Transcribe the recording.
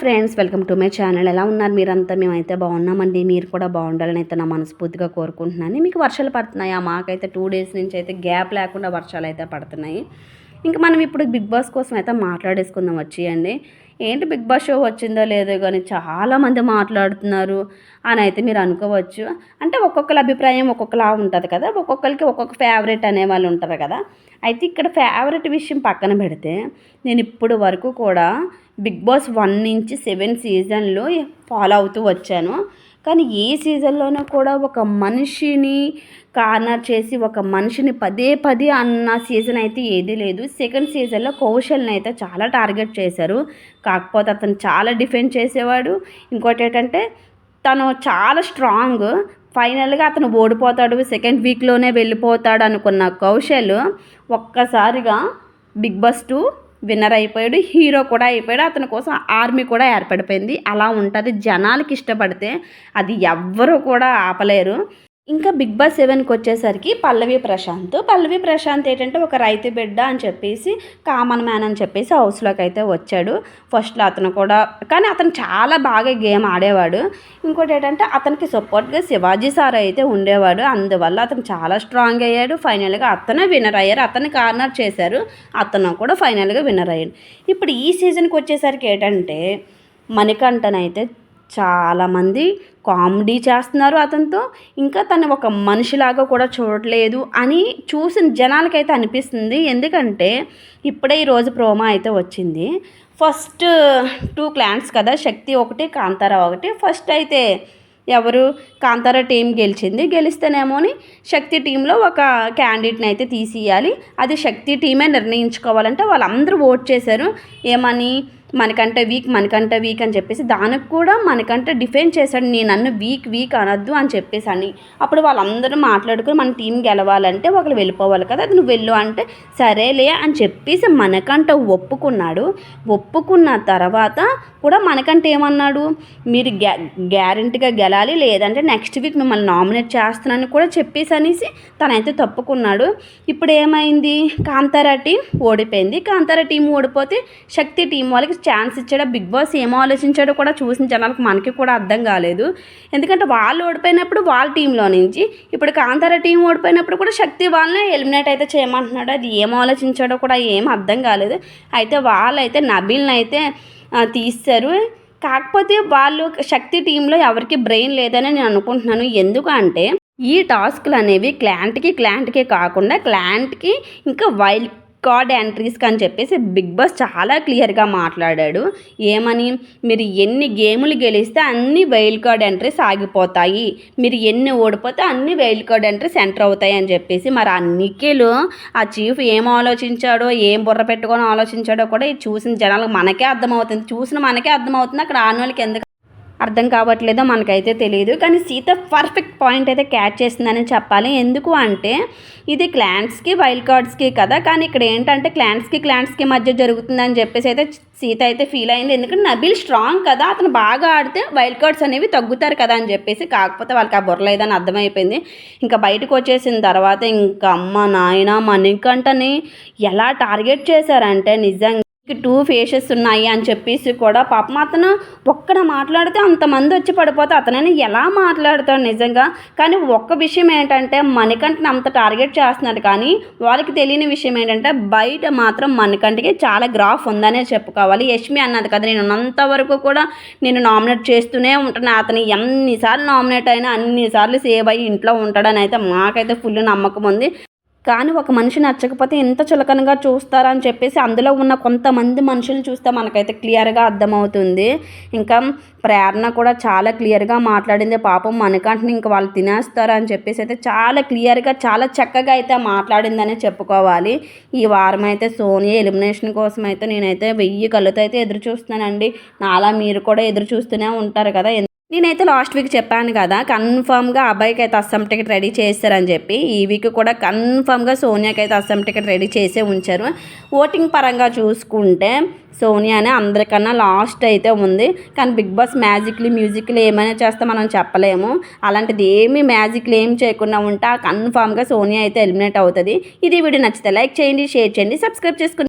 Friends welcome to my channel. ఎలా ఉన్నారు మీరంతా? మేమైతే బాగున్నామండి. మీరు కూడా బాగుండాలని అయితే నా మనస్ఫూర్తిగా కోరుకుంటున్నాను. మీకు వర్షాలు పడుతున్నాయా? మాకైతే టూ డేస్ నుంచి అయితే గ్యాప్ లేకుండా వర్షాలు అయితే పడుతున్నాయి. ఇంకా మనం ఇప్పుడు బిగ్ బాస్ కోసం అయితే మాట్లాడేసుకుందాం వచ్చేయండి ఏంటి బిగ్ బాస్ షో వచ్చిందో లేదో కానీ చాలామంది మాట్లాడుతున్నారు అని అయితే మీరు అనుకోవచ్చు. అంటే ఒక్కొక్కరి అభిప్రాయం ఒక్కొక్కలా ఉంటుంది కదా. ఒక్కొక్కరికి ఒక్కొక్క ఫేవరెట్ అనే వాళ్ళు ఉంటారు కదా. అయితే ఇక్కడ ఫేవరెట్ విషయం పక్కన పెడితే నేను ఇప్పుడు వరకు కూడా బిగ్ బాస్ వన్ నుంచి సెవెన్ సీజన్లో ఫాలో అవుతూ వచ్చాను. కానీ ఏ సీజన్లోనూ కూడా ఒక మనిషిని కార్నర్ చేసి ఒక మనిషిని పదే పదే అన్న సీజన్ అయితే ఏదీ లేదు. సెకండ్ సీజన్లో కౌశల్ని అయితే చాలా టార్గెట్ చేశారు. కాకపోతే అతను చాలా డిఫెండ్ చేసేవాడు. ఇంకోటి ఏంటంటే తను చాలా స్ట్రాంగ్. ఫైనల్గా అతను ఓడిపోతాడు. సెకండ్ వీక్లోనే వెళ్ళిపోతాడు అనుకున్న కౌశల్ ఒక్కసారిగా బిగ్ బాస్ టూ విన్నర్ అయిపోయాడు హీరో కూడా అయిపోయాడు అతని కోసం ఆర్మీ కూడా ఏర్పడిపోయింది. అలా ఉంటుంది. జనాలకి ఇష్టపడితే అది ఎవ్వరూ కూడా ఆపలేరు. ఇంకా బిగ్ బాస్ సెవెన్కి వచ్చేసరికి పల్లవి ప్రశాంత్. పల్లవి ప్రశాంత్ ఏంటంటే ఒక రైతు బిడ్డ అని చెప్పేసి కామన్ మ్యాన్ అని చెప్పేసి హౌస్లోకి అయితే వచ్చాడు. ఫస్ట్లో అతను కూడా కానీ అతను చాలా బాగా గేమ్ ఆడేవాడు. ఇంకోటి ఏంటంటే అతనికి సపోర్ట్గా శివాజీ సార్ అయితే ఉండేవాడు. అందువల్ల అతను చాలా స్ట్రాంగ్ అయ్యాడు. ఫైనల్గా అతనే విన్నర్ అయ్యారు. అతను కార్నర్ చేశారు. అతను కూడా ఫైనల్గా విన్నర్ అయ్యాడు. ఇప్పుడు ఈ సీజన్కి వచ్చేసరికి ఏంటంటే మణికంఠన్ అయితే చాలామంది కామెడీ చేస్తున్నారు అతనితో. ఇంకా తను ఒక మనిషిలాగా కూడా చూడట్లేదు అని చూసిన జనాలకైతే అనిపిస్తుంది. ఎందుకంటే ఇప్పుడే ఈరోజు ప్రోమా అయితే వచ్చింది. ఫస్ట్ టూ క్లాన్స్ కదా శక్తి ఒకటి కాంతారా ఒకటి. ఫస్ట్ అయితే ఎవరు? కాంతారా టీం గెలిచింది. గెలిస్తేనేమోని శక్తి టీంలో ఒక క్యాండిడేట్ని అయితే తీసియాలి. అది శక్తి టీమే నిర్ణయించుకోవాలంటే వాళ్ళందరూ ఓట్ చేశారు. ఏమని? మనకంటే వీక్ మనకంటే వీక్ అని చెప్పేసి దానికి కూడా మనకంటే డిఫెండ్ చేశాడు. నేను నన్ను వీక్ వీక్ అనొద్దు అని చెప్పేసి అని. అప్పుడు వాళ్ళందరూ మాట్లాడుకుని మన టీం గెలవాలంటే ఒకరు వెళ్ళిపోవాలి కదా అది నువ్వు వెళ్ళు అంటే సరేలే అని చెప్పేసి మనకంటే ఒప్పుకున్నాడు. ఒప్పుకున్న తర్వాత కూడా మనకంటే ఏమన్నాడు? మీరు గ్యా గ్యారంటీగా గెలాలి లేదంటే నెక్స్ట్ వీక్ మిమ్మల్ని నామినేట్ చేస్తున్నానని కూడా చెప్పేసి అనేసి తనైతే తప్పుకున్నాడు. ఇప్పుడు ఏమైంది? కాంతారా టీం ఓడిపోయింది. కాంతారా టీం ఓడిపోతే శక్తి టీం వాళ్ళకి ఛాన్స్ ఇచ్చాడో? బిగ్ బాస్ ఏం ఆలోచించాడో కూడా చూసిన జనాలకు మనకి కూడా అర్థం కాలేదు. ఎందుకంటే వాళ్ళు ఓడిపోయినప్పుడు వాళ్ళ టీంలో నుంచి ఇప్పుడు కాంతార టీం ఓడిపోయినప్పుడు కూడా శక్తి వాళ్ళనే ఎలిమినేట్ అయితే చేయమంటున్నాడు. అది ఏం ఆలోచించాడో కూడా ఏం అర్థం కాలేదు. అయితే వాళ్ళైతే నబీల్ని అయితే తీస్తారు కాకపోతే వాళ్ళు శక్తి టీంలో ఎవరికి బ్రెయిన్ లేదని నేను అనుకుంటున్నాను. ఎందుకు అంటే ఈ టాస్క్లు అనేవి క్లాంట్కి క్లాంట్కి కాకుండా క్లాంట్కి ఇంకా వైల్డ్ కార్డ్ ఎంట్రీస్కి అని చెప్పేసి బిగ్ బాస్ చాలా క్లియర్గా మాట్లాడాడు. ఏమని? మీరు ఎన్ని గేములు గెలిస్తే అన్ని వైల్డ్ కార్డ్ ఎంట్రీస్ ఆగిపోతాయి. మీరు ఎన్ని ఓడిపోతే అన్ని వైల్డ్ కార్డ్ ఎంట్రీస్ ఎంటర్ అవుతాయి అని చెప్పేసి మరి ఆ నిఖిలు ఆ చీఫ్ ఏం ఆలోచించాడో ఏం బుర్ర పెట్టుకొని ఆలోచించాడో కూడా చూసిన జనాలకు మనకే అర్థమవుతుంది. చూసిన మనకే అర్థమవుతుంది. అక్కడ ఆన్వాళ్ళకి ఎందుకు అర్థం కావట్లేదో మనకైతే తెలియదు కానీ సీత పర్ఫెక్ట్ పాయింట్ అయితే క్యాచ్ చేసిందని చెప్పాలి. ఎందుకు అంటే ఇది క్లాంట్స్కి వైల్డ్ కార్డ్స్కి కదా. కానీ ఇక్కడ ఏంటంటే క్లాంట్స్కి క్లాంట్స్కి మధ్య జరుగుతుందని చెప్పేసి అయితే సీత అయితే ఫీల్ అయింది. ఎందుకంటే నబీల్ స్ట్రాంగ్ కదా. అతను బాగా ఆడితే వైల్డ్ కార్డ్స్ అనేవి తగ్గుతారు కదా అని చెప్పేసి. కాకపోతే వాళ్ళకి ఆ బుర్రలేదని అర్థమైపోయింది. ఇంకా బయటకు వచ్చేసిన తర్వాత ఇంకా అమ్మ నాయన మణికంటని ఎలా టార్గెట్ చేశారంటే నిజంగా టూ ఫేషెస్ ఉన్నాయి అని చెప్పేసి కూడా పాపం అతను ఒక్కడ మాట్లాడితే అంతమంది వచ్చి పడిపోతే అతనని ఎలా మాట్లాడతాడు నిజంగా? కానీ ఒక్క విషయం ఏంటంటే మణికంఠని అంత టార్గెట్ చేస్తున్నాడు. కానీ వాళ్ళకి తెలియని విషయం ఏంటంటే బయట మాత్రం మణికంఠకి చాలా గ్రాఫ్ ఉందనే చెప్పుకోవాలి. యష్మి అన్నది కదా నేను ఉన్నంత వరకు కూడా నేను నామినేట్ చేస్తూనే ఉంటాను అతను ఎన్నిసార్లు నామినేట్ అయినా అన్నిసార్లు సేవ్ అయ్యి ఇంట్లో ఉంటాడని అయితే మాకైతే ఫుల్ నమ్మకం ఉంది. కానీ ఒక మనిషి నచ్చకపోతే ఎంత చులకనగా చూస్తారని చెప్పేసి అందులో ఉన్న కొంతమంది మనుషులు చూస్తే మనకైతే క్లియర్గా అర్థమవుతుంది. ఇంకా ప్రేరణ కూడా చాలా క్లియర్గా మాట్లాడింది. పాపం మనకంటే ఇంక వాళ్ళు తినేస్తారు అని చెప్పేసి అయితే చాలా క్లియర్గా చాలా చక్కగా అయితే మాట్లాడిందనే చెప్పుకోవాలి. ఈ వారం అయితే సోనియా ఎలిమినేషన్ కోసం అయితే నేనైతే వెయ్యి కళ్ళతో అయితే ఎదురు చూస్తున్నానండి. నాలా మీరు కూడా ఎదురు చూస్తూనే ఉంటారు కదా. నేనైతే లాస్ట్ వీక్ చెప్పాను కదా కన్ఫామ్గా అబ్బాయికి అయితే అస్సాం టికెట్ రెడీ చేస్తారని చెప్పి ఈ వీక్ కూడా కన్ఫామ్గా సోనియాకి అయితే అస్సాం టికెట్ రెడీ చేసే ఉంచారు. ఓటింగ్ పరంగా చూసుకుంటే సోనియానే అందరికన్నా లాస్ట్ అయితే ఉంది. కానీ బిగ్ బాస్ మ్యాజిక్లు మ్యూజిక్లు ఏమైనా చేస్తే మనం చెప్పలేము. అలాంటిది ఏమీ మ్యాజిక్లు ఏం చేయకుండా ఉంటే కన్ఫామ్గా సోనియా అయితే ఎలిమినేట్ అవుతుంది. ఇది వీడియో నచ్చితే లైక్ చేయండి షేర్ చేయండి సబ్స్క్రైబ్ చేసుకుని